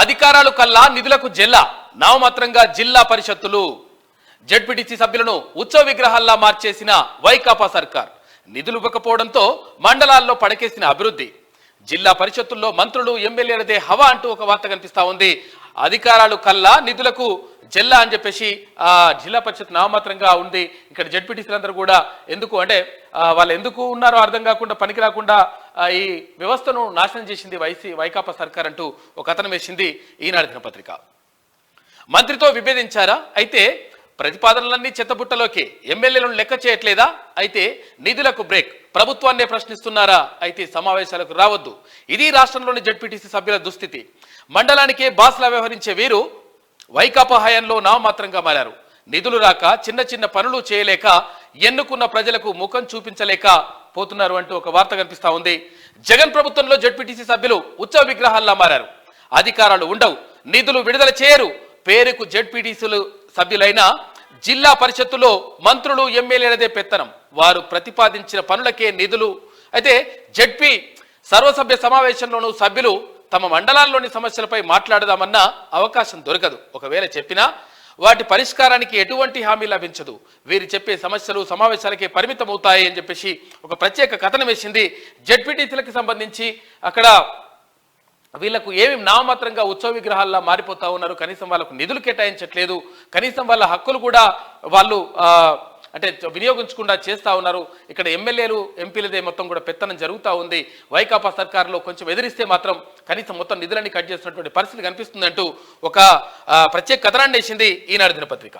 అధికారాలు కల్లా నిధులకు జెల్లా. నామమాత్రంగా జిల్లా పరిషత్తులు జడ్పీటీసీ సభ్యులను ఉత్సవ విగ్రహాల్లా మార్చేసిన వైకాపా సర్కార్. నిధులు ఇవ్వకపోవడంతో మండలాల్లో పడకేసిన అభివృద్ధి. జిల్లా పరిషత్తుల్లో మంత్రులు ఎమ్మెల్యేలదే హవా అంటూ ఒక వార్త కనిపిస్తా ఉంది. అధికారాలు కల్లా నిధులకు జిల్లా అని చెప్పేసి జిల్లా పరిషత్ నామమాత్రంగా ఉంది. ఇక్కడ జడ్పీటీసీలందరూ కూడా ఎందుకు అంటే వాళ్ళు ఎందుకు ఉన్నారో అర్థం కాకుండా పనికి రాకుండా ఈ వ్యవస్థను నాశనం చేసింది వైసీ వైకాపా సర్కార్ అంటూ ఒక కథనం వేసింది ఈనాడు దినపత్రిక. మంత్రితో విభేదించారా? అయితే ప్రతిపాదనలన్నీ చెత్తబుట్టలోకి ఎమ్మెల్యేలను లెక్క చేయట్లేదా? అయితే నిధులకు బ్రేక్ ప్రభుత్వాన్నే ప్రశ్నిస్తున్నారా? అయితే సమావేశాలకు రావద్దు. ఇది రాష్ట్రంలోని జడ్పీటీసీ సభ్యుల దుస్థితి. మండలానికే బాస్లా వ్యవహరించే వీరు వైకాపా హయాంలో నామమాత్రంగా మారారు. నిధులు రాక చిన్న చిన్న పనులు చేయలేక ఎన్నుకున్న ప్రజలకు ముఖం చూపించలేక పోతున్నారు అంటూ ఒక వార్త కనిపిస్తా ఉంది. జగన్ ప్రభుత్వంలో జడ్పీటీసీ సభ్యులు ఉత్సవ విగ్రహాల్లా మారారు. అధికారాలు ఉండవు. నిధులు విడుదల చేయరు. పేరుకు జడ్పీటీసీలు సభ్యులైన జిల్లా పరిషత్తులో మంత్రులు ఎమ్మెల్యేలదే పెత్తనం. వారు ప్రతిపాదించిన పనులకే నిధులు. అయితే జడ్పీ సర్వసభ్య సమావేశంలోనూ సభ్యులు తమ మండలాల్లోని సమస్యలపై మాట్లాడదామన్న అవకాశం దొరకదు. ఒకవేళ చెప్పినా వాటి పరిష్కారానికి ఎటువంటి హామీ లభించదు. వీరు చెప్పే సమస్యలు సమావేశాలకే పరిమితం అవుతాయి అని చెప్పేసి ఒక ప్రత్యేక కథనం వేసింది జడ్పీటీసీలకు సంబంధించి. అక్కడ వీళ్ళకు ఏమి నామమాత్రంగా ఉత్సవ విగ్రహాల్లో మారిపోతా ఉన్నారు. కనీసం వాళ్ళకు నిధులు కేటాయించట్లేదు. కనీసం వాళ్ళ హక్కులు కూడా వాళ్ళు అంటే వినియోగించకుండా చేస్తూ ఉన్నారు. ఇక్కడ ఎమ్మెల్యేలు ఎంపీలదే మొత్తం కూడా పెత్తనం జరుగుతూ ఉంది. వైకాపా సర్కారులో కొంచెం ఎదిరిస్తే మాత్రం కనీసం మొత్తం నిధులన్నీ కట్ చేస్తున్నటువంటి పరిస్థితి కనిపిస్తుందంటూ ఒక ప్రత్యేక కథనాన్ని వేసింది ఈనాడు దినపత్రిక.